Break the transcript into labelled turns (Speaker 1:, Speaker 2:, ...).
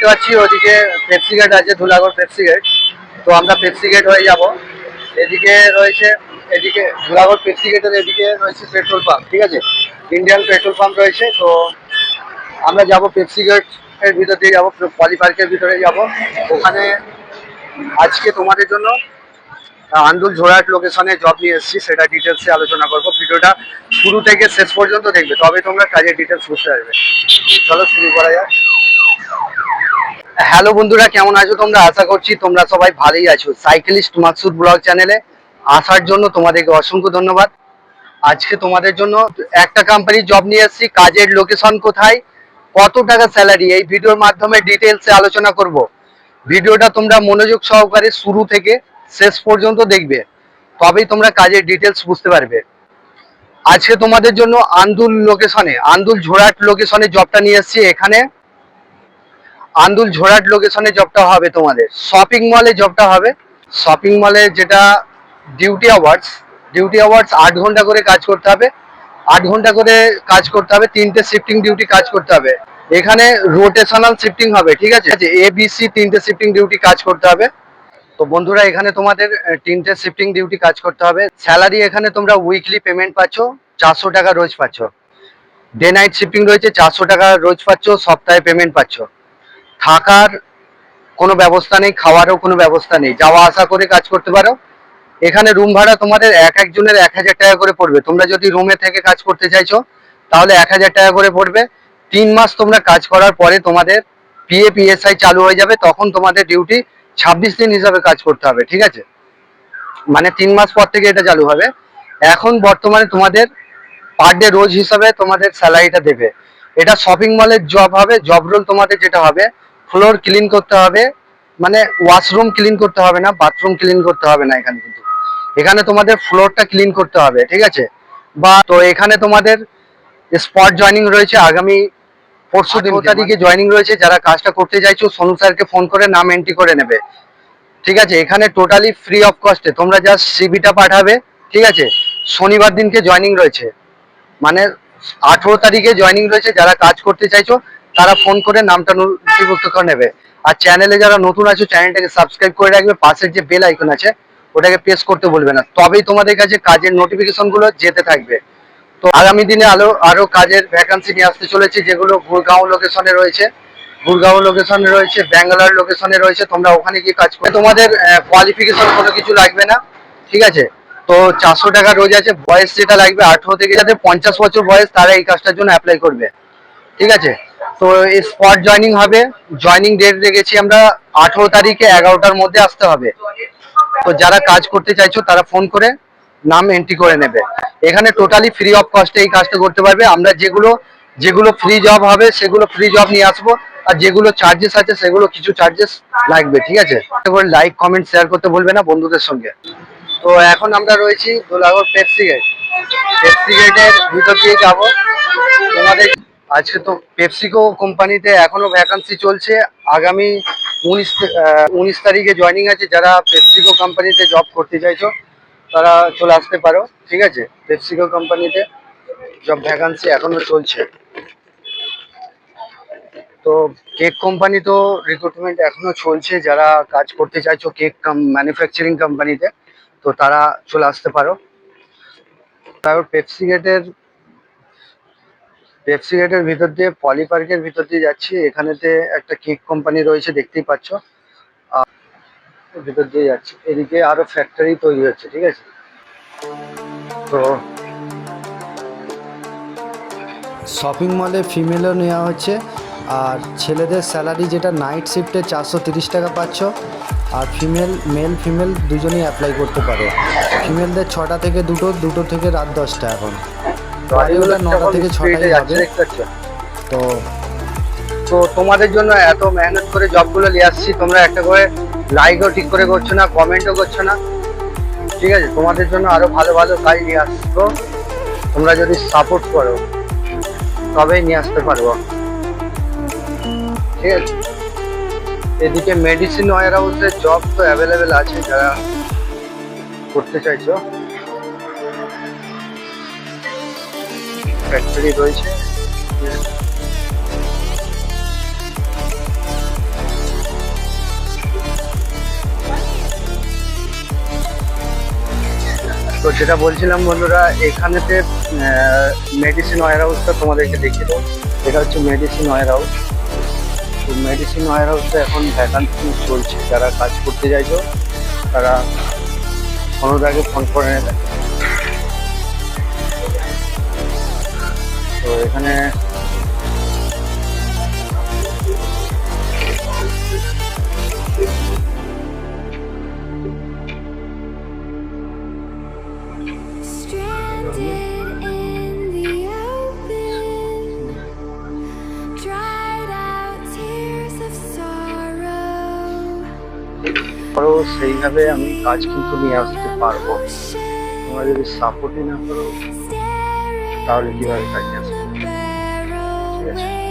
Speaker 1: দেখতে পাচ্ছি ওদিকে পেপসি গেট আছে ধুলাগড় পেপসি গেট তো আমরা পেপসি গেট হয়ে যাব। এদিকে রয়েছে, এদিকে ধুলাগড় পেপসি গেটের এদিকে রয়েছে পেট্রোল পাম্প ঠিক আছে? ইন্ডিয়ান পেট্রোল পাম্প রয়েছে, তো আমরা যাব পেপসি গেটের ভিতর দিয়ে যাব পলি পার্কের ভিতরে যাব। ওখানে আজকে তোমাদের জন্য আন্দুল ঝোড়াট লোকেশনে জব নিয়ে এসেছি, সেটা ডিটেলসে আলোচনা করব। ভিডিওটা শুরু থেকে শেষ পর্যন্ত দেখবে, তবে তোমরা কাজের ডিটেলস বুঝতে পারবে। চলো শুরু করা যাক। হ্যালো বন্ধুরা, কেমন আছো তোমরা? আশা করছি তোমরা সবাই ভালোই আছো। সাইকেলিস্ট মাকসুদ ব্লগ চ্যানেলে আসার জন্য তোমাদেরকে অসংখ্য ধন্যবাদ। আজকে তোমাদের জন্য একটা কোম্পানির জব নিয়ে এসেছি। কাজের লোকেশন কোথায়? কত টাকা স্যালারি এই ভিডিওর মাধ্যমে ডিটেলসে আলোচনা করব। ভিডিওটা তোমরা মনোযোগ সহকারে শুরু থেকে শেষ পর্যন্ত দেখবে। তবেই তোমরা কাজের ডিটেলস বুঝতে পারবে। আজকে তোমাদের জন্য আন্দুল লোকেশনে আন্দুল ঝোড়াট লোকেশনে জবটা নিয়ে এসেছি। এখানে আন্দুল ঝোড়াট লোকেশনে জবটা হবে তোমাদের। শপিং মলে জবটা হবে। শপিং মলে যেটা ডিউটি আওয়ার্স ডিউটি আওয়ার্স আট ঘণ্টা করে কাজ করতে হবে। আট ঘণ্টা করে কাজ করতে হবে, তিনটে শিফটিং ডিউটি কাজ করতে হবে। এখানে রোটেশনাল শিফটিং হবে, ঠিক আছে? এ বি সি তিনটে শিফটিং ডিউটি কাজ করতে হবে। তো বন্ধুরা, এখানে তোমাদের তিনটে শিফটিং ডিউটি কাজ করতে হবে। স্যালারি এখানে তোমরা উইকলি পেমেন্ট পাচ্ছ, চারশো টাকা রোজ পাচ্ছ। ডে নাইট শিফটিং রয়েছে, চারশো টাকা রোজ পাচ্ছ, সপ্তাহে পেমেন্ট পাচ্ছ। থাকার কোনো ব্যবস্থা নেই, খাওয়ারও কোনো ব্যবস্থা নেই। যাওয়া আসা করে কাজ করতে পারো। এখানে রুম ভাড়া তোমাদের এক একজনের এক হাজার টাকা করে পড়বে। তোমরা যদি রুমে থেকে কাজ করতে চাইছো, তাহলে এক হাজার টাকা করে পড়বে। তিন মাস তোমরা কাজ করার পরে তোমাদের পিএ পিএসআই চালু হয়ে যাবে। তখন তোমাদের ডিউটি ছাব্বিশ দিন হিসাবে কাজ করতে হবে, ঠিক আছে? মানে তিন মাস পর থেকে এটা চালু হবে। এখন বর্তমানে তোমাদের পার ডে রোজ হিসাবে তোমাদের স্যালারিটা দেবে। এটা শপিং মলের জব হবে জব রোল তোমাদের যেটা হবে ফ্লোর ক্লিন করতে হবে। মানে ওয়াশরুম ক্লিন করতে হবে না বাথরুম ক্লিন করতে হবে না এখানে কিন্তু। এখানে তোমাদের ফ্লোরটা ক্লিন করতে হবে ঠিক আছে? বা তো এখানে তোমাদের স্পট জয়নিং রয়েছে আগামী পরশু দিন তারিখে জয়নিং রয়েছে যারা কাজটা করতে চাইছো সোনু স্যারকে ফোন করে নাম এন্ট্রি করে নেবে। ঠিক আছে? এখানে টোটালি ফ্রি অফ কস্টে তোমরা জাস্ট সিবিটা পাঠাবে ঠিক আছে? শনিবার দিনকে জয়নিং রয়েছে। মানে আঠেরো তারিখে জয়নিং রয়েছে যারা কাজ করতে চাইছো তারা ফোন করে নামটা নথিভুক্ত করে নেবে। আর চ্যানেলে যারা নতুন আছে চ্যানেলটাকে সাবস্ক্রাইব করে রাখবে। পাশের যে বেল আইকন আছে, ওটাকে প্রেস করতে বলবে না। তবেই তোমাদের কাছে কাজের নোটিফিকেশনগুলো যেতে থাকবে। তো আগামী দিনে আলো, আরও কাজের ভ্যাকান্সি নিয়ে আসতে চলেছে, যেগুলো গুরগাঁও লোকেশনে রয়েছে। গুরগাঁও লোকেশনে রয়েছে, ব্যাঙ্গালোর লোকেশনে রয়েছে। তোমরা ওখানে গিয়ে কাজ করবে তোমাদের কোয়ালিফিকেশন কোনো কিছু লাগবে না। ঠিক আছে? তো চারশো টাকা রোজ আছে, বয়স যেটা লাগবে আঠারো থেকে যাদের পঞ্চাশ বছর বয়স, তারা এই কাজটার জন্য অ্যাপ্লাই করবে। ঠিক আছে? তো এই স্পট জয়নিং হবে। জয়নিং ডেট রেখেছি আমরা আঠারো তারিখে এগারোটার মধ্যে আসতে হবে। তো যারা কাজ করতে চাইছো তারা ফোন করে নাম এন্ট্রি করে নেবে। এখানে টোটালি ফ্রি অফ কস্টে এই কাজটা করতে পারবে। আমরা যেগুলো যেগুলো ফ্রি জব হবে সেগুলো ফ্রি জব নিয়ে আসব। আর যেগুলো চার্জেস আছে সেগুলো কিছু চার্জেস লাগবে, ঠিক আছে? লাইক কমেন্ট শেয়ার করতে বলবে না বন্ধুদের সঙ্গে। তো এখন আমরা রয়েছি দোলাগড় পেপসি গেট পেপসি গেটের ভিতর দিয়ে যাব। তোমাদের আজকে তো পেপসিকো কোম্পানিতে এখনও ভ্যাকান্সি চলছে। আগামী উনিশ উনিশ তারিখে জয়নিং আছে যারা পেপসিকো কোম্পানিতে জব করতে চাইছো, তারা চলে আসতে পারো, ঠিক আছে? পেপসিকো কোম্পানিতে জব ভ্যাকান্সি এখনও চলছে। তো কেক কোম্পানি তো রিক্রুটমেন্ট এখনও চলছে, যারা কাজ করতে চাইছো কেক ম্যানুফ্যাকচারিং কোম্পানিতে তো তারা চলে আসতে পারো। তারপর পেপসি গেটের পেপসি গেটের ভিতর দিয়ে পলি পার্কের ভিতর দিয়ে যাচ্ছি। এখানেতে একটা কেক কোম্পানি রয়েছে, দেখতেই পাচ্ছ। ভিতর দিয়ে যাচ্ছি। এদিকে আরও ফ্যাক্টরি তৈরি হচ্ছে, ঠিক আছে? তো
Speaker 2: শপিং মলে ফিমেলও নেওয়া হচ্ছে। আর ছেলেদের স্যালারি যেটা নাইট শিফটে চারশো টাকা পাচ্ছ। আর ফিমেল মেল ফিমেল দুজনেই অ্যাপ্লাই করতে পারো। ফিমেলদের ছটা থেকে দুটো দুটো থেকে রাত দশটা এখন। বাড়িওয়ালা নটা থেকে ছটাই হবে তো
Speaker 1: তো তোমাদের জন্য এত মেহনত করে জবগুলো নিয়ে আসছি তোমরা একটা করে লাইকও ঠিক করে করছ না কমেন্টও করছ না। ঠিক আছে তোমাদের জন্য আরও ভালো ভালো কাজ নিয়ে আসব। তোমরা যদি সাপোর্ট করো তবেই নিয়ে আসতে পারব। ঠিক আছে। এদিকে মেডিসিন ওয়ার হাউসের জব তো অ্যাভেলেবেল আছে যারা করতে চাইছো। ফ্যাক্টরি রয়েছে। তো যেটা বলছিলাম বন্ধুরা, এখানেতে মেডিসিন ওয়ার হাউসটা তোমাদেরকে দেখিয়ে দেবো। এটা হচ্ছে মেডিসিন ওয়ার হাউস তো মেডিসিন ওয়ার হাউসটা এখন ভ্যাকান্সি চলছে। যারা কাজ করতে চাইছো, তারা অনুরাগে ফোন করে নেবে
Speaker 3: of sorrow.
Speaker 1: করো সেইভাবে আমি কাজ কিন্তু নিয়ে আসতে পারব তোমরা যদি সাপোর্টই না করো তাহলে কীভাবে কাজ আসবে? ঠিক আছে